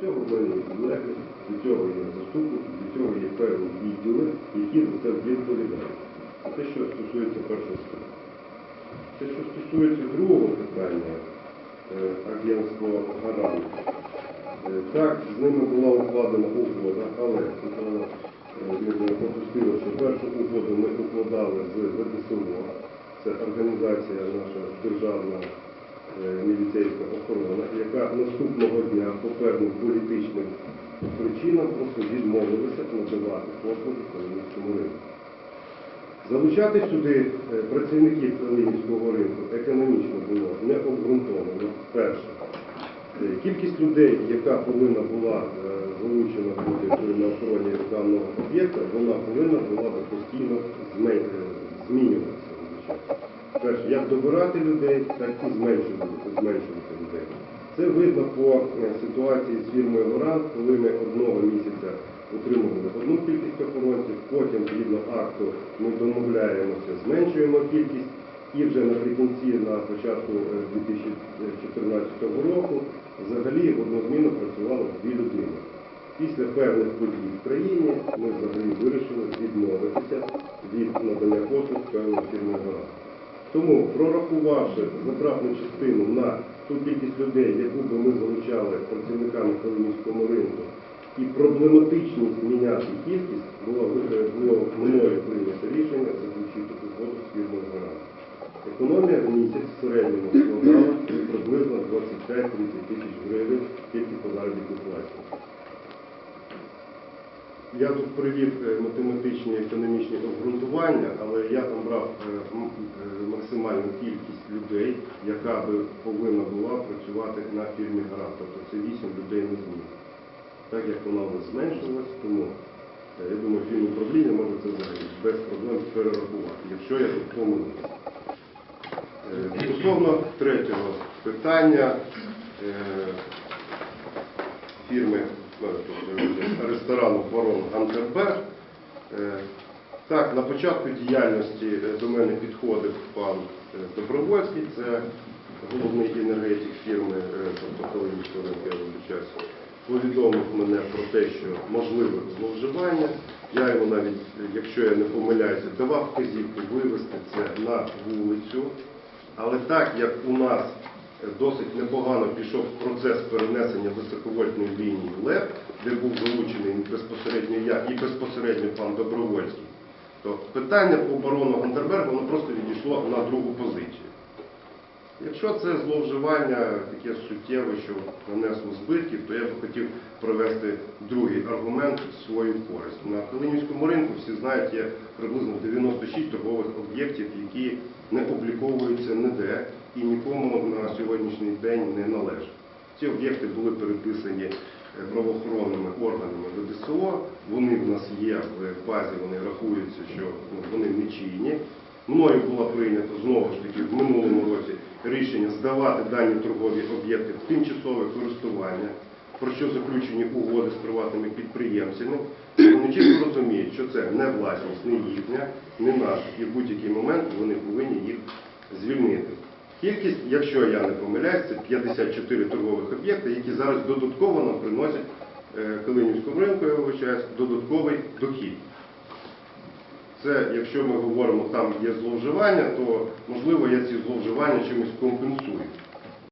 Цього в мене до цього є заступник, до цього є певні відділи, які за це відповідають. Це що стосується першого ступеня. Те, що стосується другого питання, е, агентство гарант. Е, Так, з ними була укладена угода, але Світлана е, пропустила, що першу угоду ми укладали з ВДСО. Це організація наша державна е, міліцейська охорона, яка наступного дня певним політичним причинам просто відмовилася надавати послуги Калинівському ринку. Залучати сюди е, працівників Калинівського ринку економічно було не обґрунтовано. Перше, Е, Кількість людей, яка повинна була е, залучена бути на охороні даного об'єкта, вона повинна була постійно змінюватися. Перше, як добирати людей, так і зменшувати, зменшувати людей. Це видно по е, ситуації з фірмою Лоран, коли ми одного місяця отримували одну кількість охоронців, потім, згідно акту, ми домовляємося, зменшуємо кількість. І вже наприкінці, на початку е, 2014 року, взагалі однозмінно працювало дві людини. Після певних подій в країні ми взагалі вирішили відмовитися від надання послуг певної фірми гора. Тому, прорахувавши затратну частину на ту кількість людей, яку би ми залучали працівниками Калинівському ринку, і проблематичність міняти кількість, було, е, було мною прийнято рішення заключити угоду з фірмою гора. Економія в місяць в середньому складала приблизно 25-30 тисяч гривень тільки по заробітній платі. Я тут привів е, математичні економічні обґрунтування, але я там брав е, е, максимальну кількість людей, яка би повинна була працювати на фірмі «Гарант». Тобто це 8 людей на зміну. Так як вона у нас зменшилась, тому е, я думаю, фірм управління може це взагалі без проблем перерахувати, якщо я тут помилився. Е, Стосовно третього питання фірми тобто, ресторану Барон Гантерберг. Так, на початку діяльності е, до мене підходив пан е, Добровольський, це головний енергетик фірми, е, тобто вибачаюся, повідомив мене про те, що можливе зловживання. Я йому навіть, якщо я не помиляюся, давав вказівку вивести це на вулицю. Але так як у нас досить непогано пішов процес перенесення високовольтної лінії ЛЕП, де був залучений безпосередньо я і безпосередньо пан Добровольський, питання по барону Гандербергу воно просто відійшло на другу позицію. Якщо це зловживання таке суттєве, що нанесло збитків, то я б хотів провести другий аргумент в свою користь. На Калинівському ринку всі знають, є приблизно 96 торгових об'єктів, які не обліковуються ніде і нікому на сьогоднішній день не належать. Ці об'єкти були переписані правоохоронними органами ВДСО, вони в нас є в базі, вони рахуються, що ну, вони нечийні. Мною було прийнято знову ж таки в минулому році рішення здавати дані торгові об'єкти в тимчасове користування, про що заключені угоди з приватними підприємцями. Вони чітко розуміють, що це не власність, не їхня, не наша, і в будь-який момент вони повинні їх звільнити. Кількість, якщо я не помиляюсь, це 54 торгових об'єкти, які зараз додатково нам приносять е, Калинівському ринку, я вибачаюсь, додатковий дохід. Це, якщо ми говоримо, там є зловживання, то можливо я ці зловживання чимось компенсую.